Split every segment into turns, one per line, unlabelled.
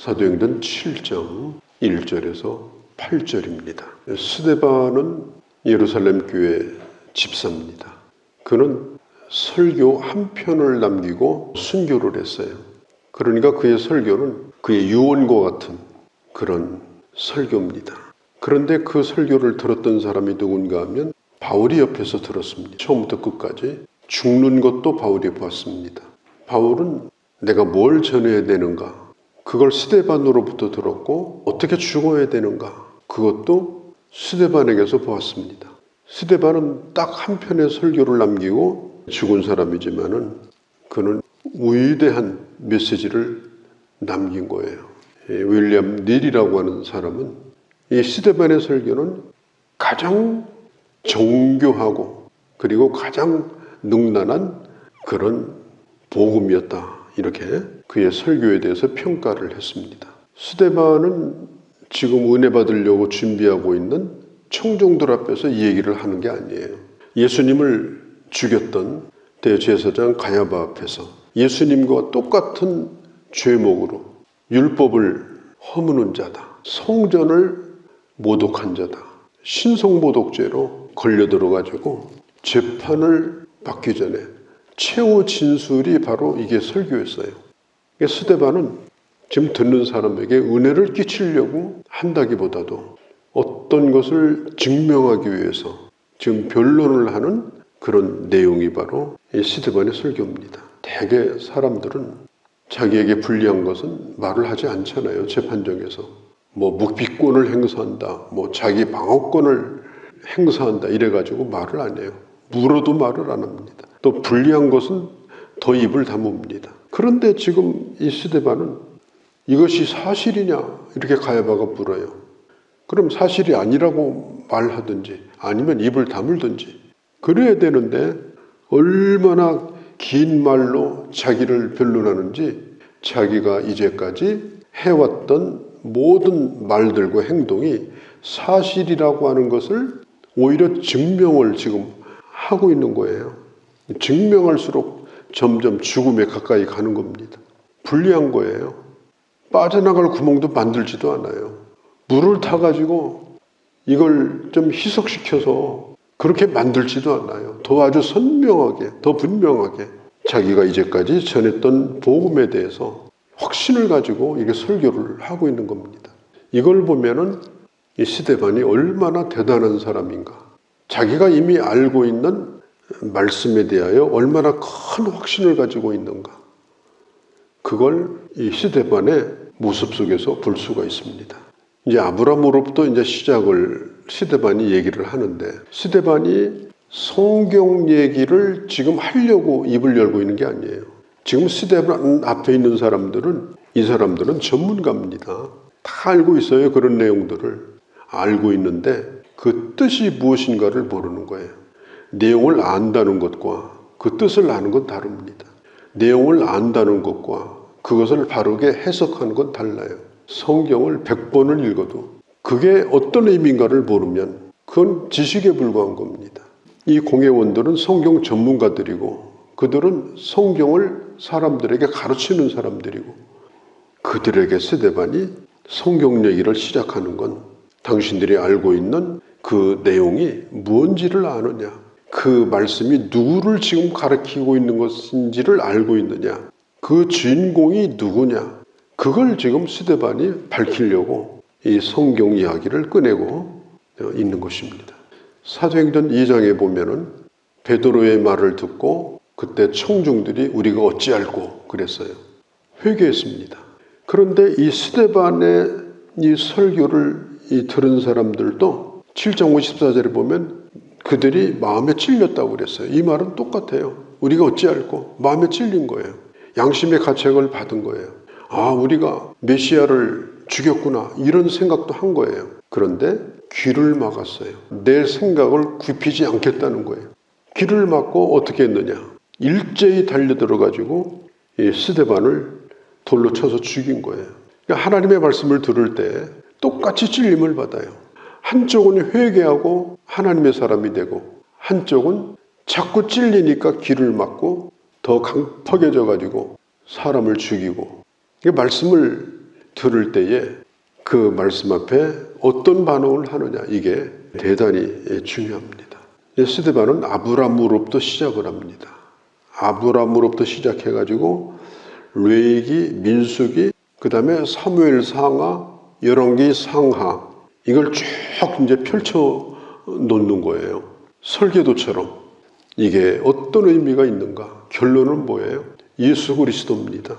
사도행전 7장 1절에서 8절입니다. 스데반은 예루살렘 교회 집사입니다. 그는 설교 한 편을 남기고 순교를 했어요. 그러니까 그의 설교는 그의 유언과 같은 그런 설교입니다. 그런데 그 설교를 들었던 사람이 누군가 하면 바울이 옆에서 들었습니다. 처음부터 끝까지 죽는 것도 바울이 보았습니다. 바울은 내가 뭘 전해야 되는가? 그걸 스데반으로부터 들었고 어떻게 죽어야 되는가? 그것도 스데반에게서 보았습니다. 스데반은 딱 한 편의 설교를 남기고 죽은 사람이지만은 그는 위대한 메시지를 남긴 거예요. 이 윌리엄 닐이라고 하는 사람은 이 스데반의 설교는 가장 정교하고 그리고 가장 능란한 그런 복음이었다. 이렇게 그의 설교에 대해서 평가를 했습니다. 스데반은 지금 은혜 받으려고 준비하고 있는 청종들 앞에서 이 얘기를 하는 게 아니에요. 예수님을 죽였던 대제사장 가야바 앞에서 예수님과 똑같은 죄목으로 율법을 허무는 자다. 성전을 모독한 자다. 신성모독죄로 걸려 들어가지고 재판을 받기 전에 최후 진술이 바로 이게 설교였어요. 스데반은 지금 듣는 사람에게 은혜를 끼치려고 한다기보다도 어떤 것을 증명하기 위해서 지금 변론을 하는 그런 내용이 바로 이 스데반의 설교입니다. 대개 사람들은 자기에게 불리한 것은 말을 하지 않잖아요. 재판정에서. 뭐 묵비권을 행사한다. 뭐 자기 방어권을 행사한다. 이래가지고 말을 안 해요. 물어도 말을 안 합니다. 또 불리한 것은 더 입을 다뭅니다. 그런데 지금 이 스데반은 이것이 사실이냐 이렇게 가야바가 물어요. 그럼 사실이 아니라고 말하든지 아니면 입을 다물든지 그래야 되는데 얼마나 긴 말로 자기를 변론하는지 자기가 이제까지 해왔던 모든 말들과 행동이 사실이라고 하는 것을 오히려 증명을 지금 하고 있는 거예요. 증명할수록 점점 죽음에 가까이 가는 겁니다. 불리한 거예요. 빠져나갈 구멍도 만들지도 않아요. 물을 타가지고 이걸 좀 희석시켜서 그렇게 만들지도 않아요. 더 아주 선명하게, 더 분명하게 자기가 이제까지 전했던 복음에 대해서 확신을 가지고 이게 설교를 하고 있는 겁니다. 이걸 보면은 이 시대반이 얼마나 대단한 사람인가. 자기가 이미 알고 있는 말씀에 대하여 얼마나 큰 확신을 가지고 있는가. 그걸 이 시대반의 모습 속에서 볼 수가 있습니다. 이제 아브라함으로부터 이제 시작을 시대반이 얘기를 하는데 시대반이 성경 얘기를 지금 하려고 입을 열고 있는 게 아니에요. 지금 시대반 앞에 있는 사람들은 이 사람들은 전문가입니다. 다 알고 있어요. 그런 내용들을 알고 있는데 그 뜻이 무엇인가를 모르는 거예요. 내용을 안다는 것과 그 뜻을 아는 건 다릅니다. 내용을 안다는 것과 그것을 바르게 해석하는 건 달라요. 성경을 100번을 읽어도 그게 어떤 의미인가를 모르면 그건 지식에 불과한 겁니다. 이 공회원들은 성경 전문가들이고 그들은 성경을 사람들에게 가르치는 사람들이고 그들에게 스데반이 성경 얘기를 시작하는 건 당신들이 알고 있는 그 내용이 무언지를 아느냐 그 말씀이 누구를 지금 가르치고 있는 것인지를 알고 있느냐 그 주인공이 누구냐 그걸 지금 스데반이 밝히려고 이 성경 이야기를 꺼내고 있는 것입니다. 사도행전 2장에 보면은 베드로의 말을 듣고 그때 청중들이 우리가 어찌할꼬 그랬어요. 회개했습니다. 그런데 이 스데반의 이 설교를 이 들은 사람들도 7장 54절에 보면 그들이 마음에 찔렸다고 그랬어요. 이 말은 똑같아요. 우리가 어찌할꼬 마음에 찔린 거예요. 양심의 가책을 받은 거예요. 아, 우리가 메시아를 죽였구나. 이런 생각도 한 거예요. 그런데 귀를 막았어요. 내 생각을 굽히지 않겠다는 거예요. 귀를 막고 어떻게 했느냐. 일제히 달려들어가지고 이 스데반을 돌로 쳐서 죽인 거예요. 그러니까 하나님의 말씀을 들을 때 똑같이 찔림을 받아요. 한쪽은 회개하고 하나님의 사람이 되고 한쪽은 자꾸 찔리니까 귀를 막고 더 강팍해져 가지고 사람을 죽이고 말씀을 들을 때에 그 말씀 앞에 어떤 반응을 하느냐 이게 대단히 중요합니다. 스데반은 아브람으로부터 시작을 합니다. 아브람으로부터 시작해 가지고 레이기, 민수기, 그 다음에 사무엘 상하, 열왕기 상하 이걸 쭉 이제 펼쳐 놓는 거예요. 설계도처럼 이게 어떤 의미가 있는가? 결론은 뭐예요? 예수 그리스도입니다.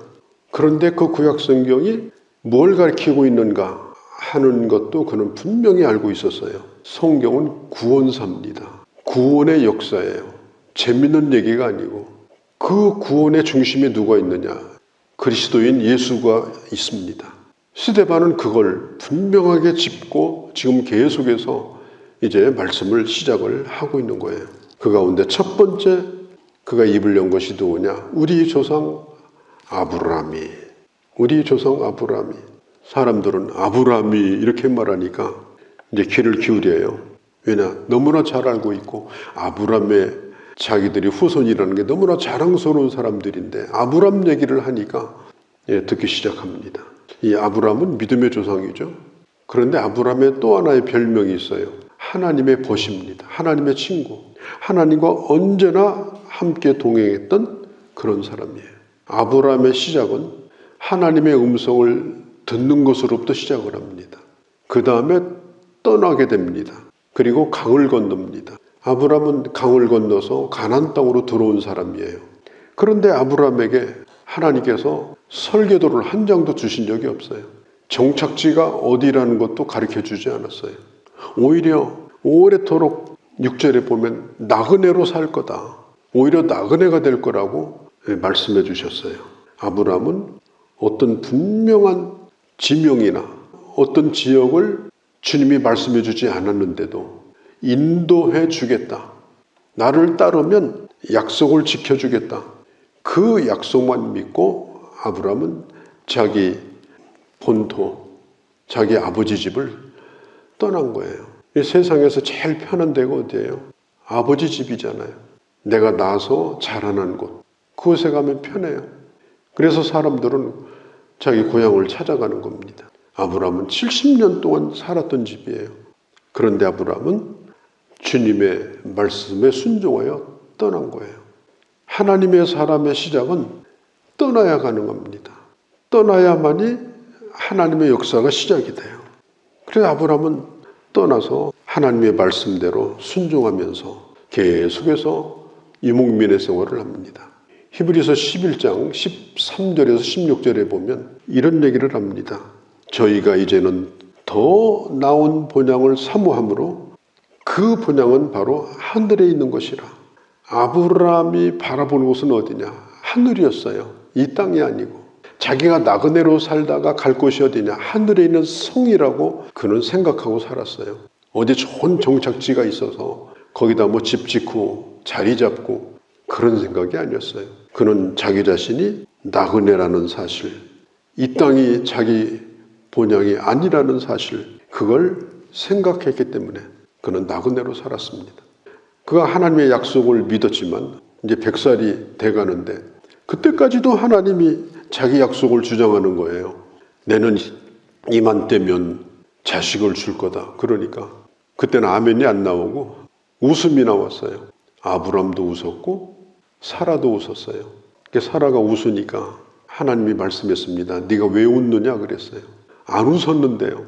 그런데 그 구약 성경이 뭘 가리키고 있는가 하는 것도 그는 분명히 알고 있었어요. 성경은 구원사입니다. 구원의 역사예요. 재밌는 얘기가 아니고 그 구원의 중심에 누가 있느냐? 그리스도인 예수가 있습니다. 스데반은 그걸 분명하게 짚고 지금 계속해서 이제 말씀을 시작을 하고 있는 거예요. 그 가운데 첫 번째 그가 입을 연 것이 누구냐? 우리 조상 아브라함이 우리 조상 아브라함이 사람들은 아브라함이 이렇게 말하니까 이제 귀를 기울여요. 왜냐? 너무나 잘 알고 있고 아브라함의 자기들이 후손이라는 게 너무나 자랑스러운 사람들인데 아브라함 얘기를 하니까 예, 듣기 시작합니다. 이 아브라함은 믿음의 조상이죠. 그런데 아브라함의 또 하나의 별명이 있어요. 하나님의 벗입니다. 하나님의 친구. 하나님과 언제나 함께 동행했던 그런 사람이에요. 아브라함의 시작은 하나님의 음성을 듣는 것으로부터 시작을 합니다. 그 다음에 떠나게 됩니다. 그리고 강을 건넙니다. 아브라함은 강을 건너서 가난 땅으로 들어온 사람이에요. 그런데 아브라함에게 하나님께서 설계도를 한 장도 주신 적이 없어요. 정착지가 어디라는 것도 가르쳐 주지 않았어요. 오히려 오래도록 6절에 보면 나그네로 살 거다. 오히려 나그네가 될 거라고 말씀해 주셨어요. 아브라함은 어떤 분명한 지명이나 어떤 지역을 주님이 말씀해 주지 않았는데도 인도해 주겠다. 나를 따르면 약속을 지켜주겠다. 그 약속만 믿고 아브라함은 자기 본토, 자기 아버지 집을 떠난 거예요. 이 세상에서 제일 편한 데가 어디예요? 아버지 집이잖아요. 내가 나서 자라난 곳. 그곳에 가면 편해요. 그래서 사람들은 자기 고향을 찾아가는 겁니다. 아브라함은 70년 동안 살았던 집이에요. 그런데 아브라함은 주님의 말씀에 순종하여 떠난 거예요. 하나님의 사람의 시작은 떠나야 가능합니다. 떠나야만이 하나님의 역사가 시작이 돼요. 그래서 아브라함은 떠나서 하나님의 말씀대로 순종하면서 계속해서 이목민의 생활을 합니다. 히브리서 11장 13절에서 16절에 보면 이런 얘기를 합니다. 저희가 이제는 더 나은 본향을 사모함으로 그 본향은 바로 하늘에 있는 것이라. 아브라함이 바라보는 곳은 어디냐? 하늘이었어요. 이 땅이 아니고. 자기가 나그네로 살다가 갈 곳이 어디냐? 하늘에 있는 성이라고 그는 생각하고 살았어요. 어디 좋은 정착지가 있어서 거기다 뭐 집 짓고 자리 잡고 그런 생각이 아니었어요. 그는 자기 자신이 나그네라는 사실, 이 땅이 자기 본향이 아니라는 사실, 그걸 생각했기 때문에 그는 나그네로 살았습니다. 그가 하나님의 약속을 믿었지만 이제 백살이 돼가는데 그때까지도 하나님이 자기 약속을 주장하는 거예요. 내는 이맘때면 자식을 줄 거다. 그러니까 그때는 아멘이 안 나오고 웃음이 나왔어요. 아브람도 웃었고 사라도 웃었어요. 사라가 웃으니까 하나님이 말씀했습니다. 네가 왜 웃느냐 그랬어요. 안 웃었는데요.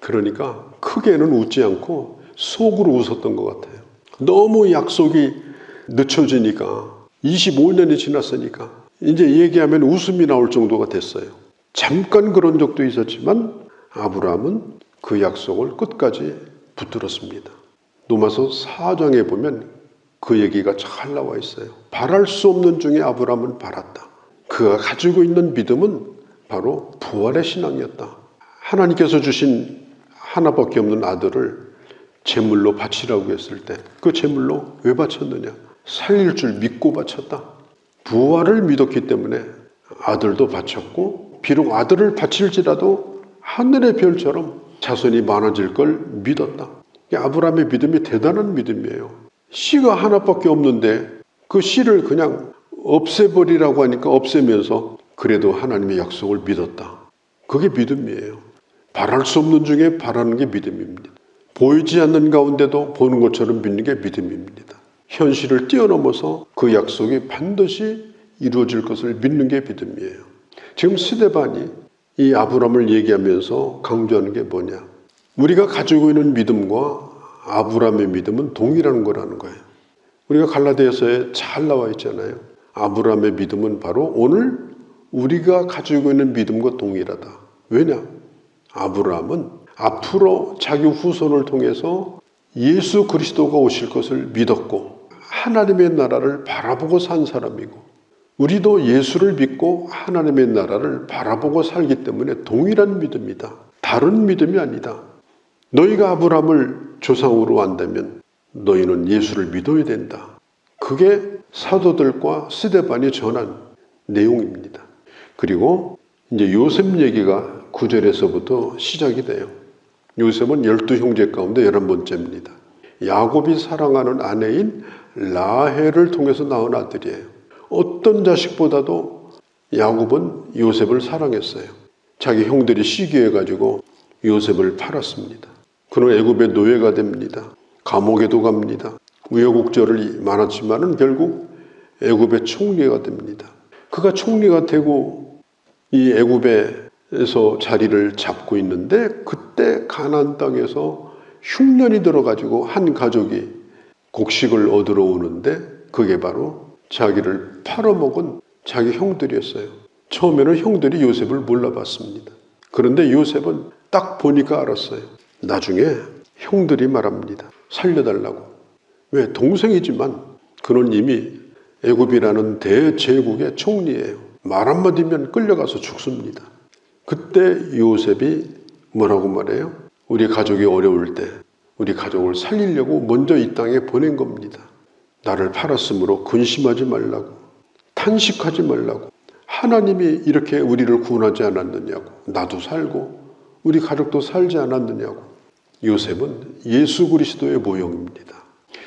그러니까 크게는 웃지 않고 속으로 웃었던 것 같아요. 너무 약속이 늦춰지니까 25년이 지났으니까 이제 얘기하면 웃음이 나올 정도가 됐어요. 잠깐 그런 적도 있었지만 아브라함은 그 약속을 끝까지 붙들었습니다. 노마서 4장에 보면 그 얘기가 잘 나와 있어요. 바랄 수 없는 중에 아브라함은 바랐다. 그가 가지고 있는 믿음은 바로 부활의 신앙이었다. 하나님께서 주신 하나밖에 없는 아들을 제물로 바치라고 했을 때 그 제물로 왜 바쳤느냐? 살릴 줄 믿고 바쳤다. 부활을 믿었기 때문에 아들도 바쳤고 비록 아들을 바칠지라도 하늘의 별처럼 자손이 많아질 걸 믿었다. 아브라함의 믿음이 대단한 믿음이에요. 씨가 하나밖에 없는데 그 씨를 그냥 없애버리라고 하니까 없애면서 그래도 하나님의 약속을 믿었다. 그게 믿음이에요. 바랄 수 없는 중에 바라는 게 믿음입니다. 보이지 않는 가운데도 보는 것처럼 믿는 게 믿음입니다. 현실을 뛰어넘어서 그 약속이 반드시 이루어질 것을 믿는 게 믿음이에요. 지금 스데반이 이 아브라함을 얘기하면서 강조하는 게 뭐냐? 우리가 가지고 있는 믿음과 아브라함의 믿음은 동일한 거라는 거예요. 우리가 갈라디아서에 잘 나와 있잖아요. 아브라함의 믿음은 바로 오늘 우리가 가지고 있는 믿음과 동일하다. 왜냐? 아브라함은 앞으로 자기 후손을 통해서 예수 그리스도가 오실 것을 믿었고 하나님의 나라를 바라보고 산 사람이고 우리도 예수를 믿고 하나님의 나라를 바라보고 살기 때문에 동일한 믿음이다. 다른 믿음이 아니다. 너희가 아브라함을 조상으로 한다면 너희는 예수를 믿어야 된다. 그게 사도들과 스데반이 전한 내용입니다. 그리고 이제 요셉 얘기가 구절에서부터 시작이 돼요. 요셉은 열두 형제 가운데 열한 번째입니다. 야곱이 사랑하는 아내인 라헬을 통해서 낳은 아들이에요. 어떤 자식보다도 야곱은 요셉을 사랑했어요. 자기 형들이 시기해 가지고 요셉을 팔았습니다. 그는 애굽의 노예가 됩니다. 감옥에도 갑니다. 우여곡절이 많았지만은 결국 애굽의 총리가 됩니다. 그가 총리가 되고 이 애굽에서 자리를 잡고 있는데 그때 가나안 땅에서 흉년이 들어가지고 한 가족이 곡식을 얻으러 오는데 그게 바로 자기를 팔아먹은 자기 형들이었어요. 처음에는 형들이 요셉을 몰라봤습니다. 그런데 요셉은 딱 보니까 알았어요. 나중에 형들이 말합니다. 살려달라고. 왜? 동생이지만 그는 이미 애굽이라는 대제국의 총리예요. 말 한마디면 끌려가서 죽습니다. 그때 요셉이 뭐라고 말해요? 우리 가족이 어려울 때 우리 가족을 살리려고 먼저 이 땅에 보낸 겁니다. 나를 팔았으므로 근심하지 말라고 탄식하지 말라고 하나님이 이렇게 우리를 구원하지 않았느냐고 나도 살고 우리 가족도 살지 않았느냐고 요셉은 예수 그리스도의 모형입니다.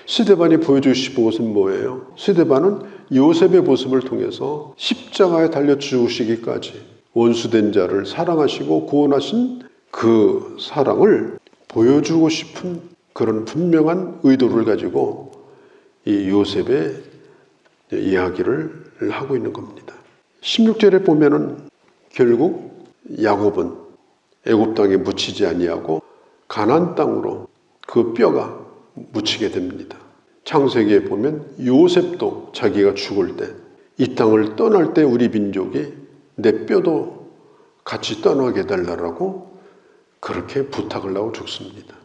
스데반이 보여주고 싶은 것은 뭐예요? 스데반은 요셉의 모습을 통해서 십자가에 달려 죽으시기까지 원수된 자를 사랑하시고 구원하신 그 사랑을 보여주고 싶은 그런 분명한 의도를 가지고 이 요셉의 이야기를 하고 있는 겁니다. 16절에 보면은 결국 야곱은 애굽 땅에 묻히지 아니하고 가나안 땅으로 그 뼈가 묻히게 됩니다. 창세기에 보면 요셉도 자기가 죽을 때 이 땅을 떠날 때 우리 민족이 내 뼈도 같이 떠나게 해달라고 그렇게 부탁을 하고 죽습니다.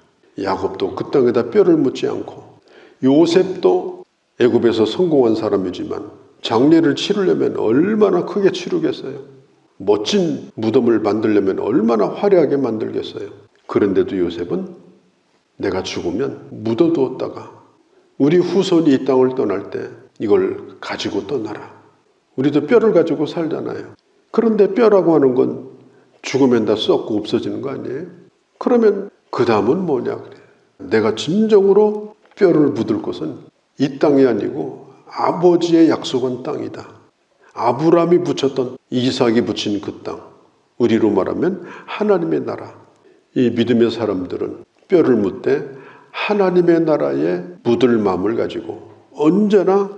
야곱도 그 땅에다 뼈를 묻지 않고 요셉도 애굽에서 성공한 사람이지만 장례를 치르려면 얼마나 크게 치르겠어요. 멋진 무덤을 만들려면 얼마나 화려하게 만들겠어요. 그런데도 요셉은 내가 죽으면 묻어두었다가 우리 후손이 이 땅을 떠날 때 이걸 가지고 떠나라. 우리도 뼈를 가지고 살잖아요. 그런데 뼈라고 하는 건 죽으면 다 썩고 없어지는 거 아니에요? 그러면 그 다음은 뭐냐. 내가 진정으로 뼈를 묻을 곳은 이 땅이 아니고 아버지의 약속한 땅이다. 아브라함이 붙였던 이삭이 붙인 그 땅. 우리로 말하면 하나님의 나라. 이 믿음의 사람들은 뼈를 묻되 하나님의 나라에 묻을 마음을 가지고 언제나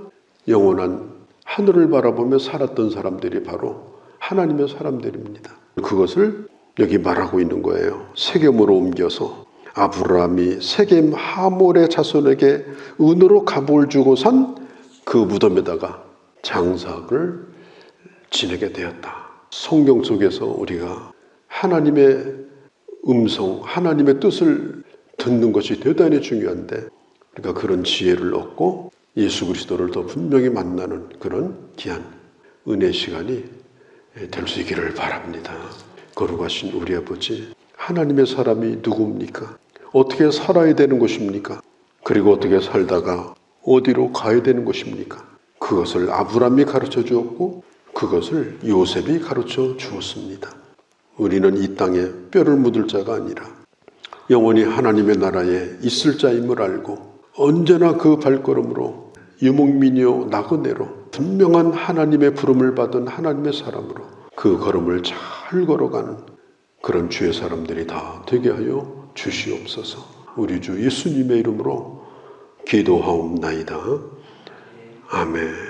영원한 하늘을 바라보며 살았던 사람들이 바로 하나님의 사람들입니다. 그것을 여기 말하고 있는 거예요. 세겜으로 옮겨서 아브라함이 세겜 하몰의 자손에게 은으로 값을 주고 산 그 무덤에다가 장삭을 지내게 되었다. 성경 속에서 우리가 하나님의 음성, 하나님의 뜻을 듣는 것이 대단히 중요한데, 그러니까 그런 지혜를 얻고 예수 그리스도를 더 분명히 만나는 그런 귀한 은혜 시간이 될 수 있기를 바랍니다. 거룩하신 우리 아버지, 하나님의 사람이 누굽니까? 어떻게 살아야 되는 것입니까? 그리고 어떻게 살다가 어디로 가야 되는 것입니까? 그것을 아브람이 가르쳐 주었고 그것을 요셉이 가르쳐 주었습니다. 우리는 이 땅에 뼈를 묻을 자가 아니라 영원히 하나님의 나라에 있을 자임을 알고 언제나 그 발걸음으로 유목민이요 나그네로 분명한 하나님의 부름을 받은 하나님의 사람으로 그 걸음을 잘 걸어가는 그런 주의 사람들이 다 되게 하여 주시옵소서. 우리 주 예수님의 이름으로 기도하옵나이다. 아멘.